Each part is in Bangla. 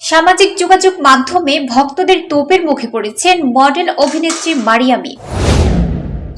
সামাজিক যোগাযোগ মাধ্যমে ভক্তদের তোপের মুখে পড়েছেন মডেল অভিনেত্রী মারিয়ামি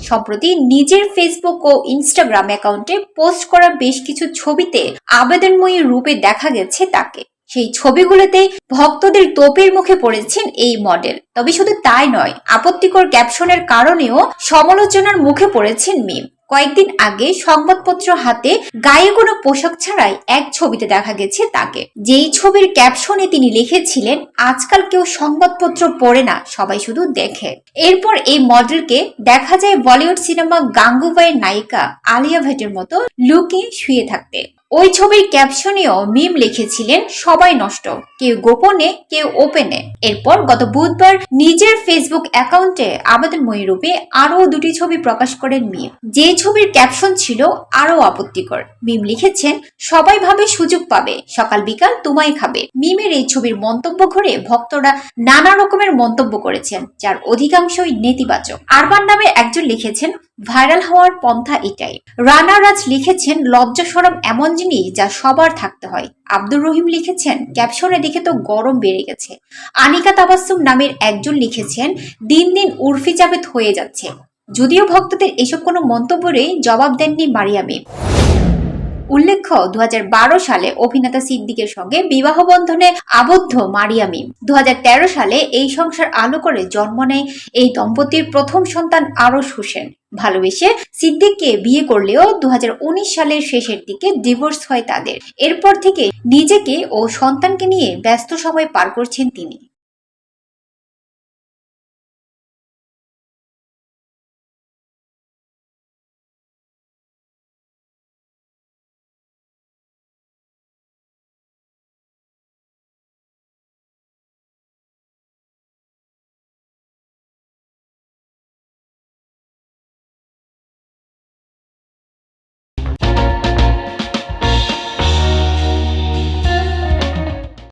সম্প্রতি নিজের ফেসবুক ও ইনস্টাগ্রাম অ্যাকাউন্টে পোস্ট করা বেশ কিছু ছবিতে আবেদনময়ী রূপে দেখা গেছে তাকে। সেই ছবিগুলোতে ভক্তদের তোপের মুখে পড়েছেন এই মডেল। তবে শুধু তাই নয়, আপত্তিকর ক্যাপশনের কারণেও সমালোচনার মুখে পড়েছেন মিম কয়েকদিন আগে সংবাদপত্র হাতে গায়ে কোনো পোশাক ছাড়াই এক ছবিতে দেখা গেছে তাকে। যেই ছবির ক্যাপশনে তিনি লিখেছিলেন, আজকাল কেউ সংবাদপত্র পড়ে না, সবাই শুধু দেখে। এরপর এই মডেলকে দেখা যায় বলিউড সিনেমা গাঙ্গুবাইয়ের নায়িকা আলিয়া ভেটের মতো লুকে শুয়ে থাকতে। ওই ছবির ক্যাপশনেও মিম লিখেছিলেন, সবাই নষ্ট, কেউ গোপনে, কেউ ওপেনে এরপর গত বুধবার নিজের ফেসবুক অ্যাকাউন্টে আবেদনময়ী রূপে আরও দুটি ছবি প্রকাশ করেন মিম। যে ছবির ক্যাপশন ছিল আরও আপত্তিকর। মিম লিখেছেন, সবাই ভাবে সুযোগ পাবে, সকাল বিকাল তোমায় খাবে। মিমের এই ছবির মন্তব্য ঘুরে ভক্তরা নানা রকমের মন্তব্য করেছেন, যার অধিকাংশই নেতিবাচক। আরবান নামে একজন লিখেছেন, ভাইরাল হওয়ার পন্থা এটাই। রানা রাজ লিখেছেন লজ্জা সরম এমন জিনিস যা সবার থাকতে হয়। আব্দুর রহিম লিখেছেন, ক্যাপশনে দেখে তো গরম বেড়ে গেছে। আনিকা তাবাসুম নামের একজন লিখেছেন, দিন দিন উর্ফি জাবেদ হয়ে যাচ্ছে। যদিও ভক্তদের এসব কোনো মন্তব্যেরই জবাব দেননি মারিয়ামি উল্লেখ্য দু হাজার বারো সালে অভিনেতা সিদ্দিকের সঙ্গে বিবাহ বন্ধনে আবদ্ধ মারিয়ামি। দুহাজার তেরো সালে এই সংসার আলো করে জন্ম নেয় এই দম্পতির প্রথম সন্তান আরশ হোসেন। ভালোবেসে সিদ্দিককে বিয়ে করলেও দু হাজার উনিশ সালের শেষের দিকে ডিভোর্স হয় তাদের। এরপর থেকে নিজেকে ও সন্তানকে নিয়ে ব্যস্ত সময় পার করছেন তিনি।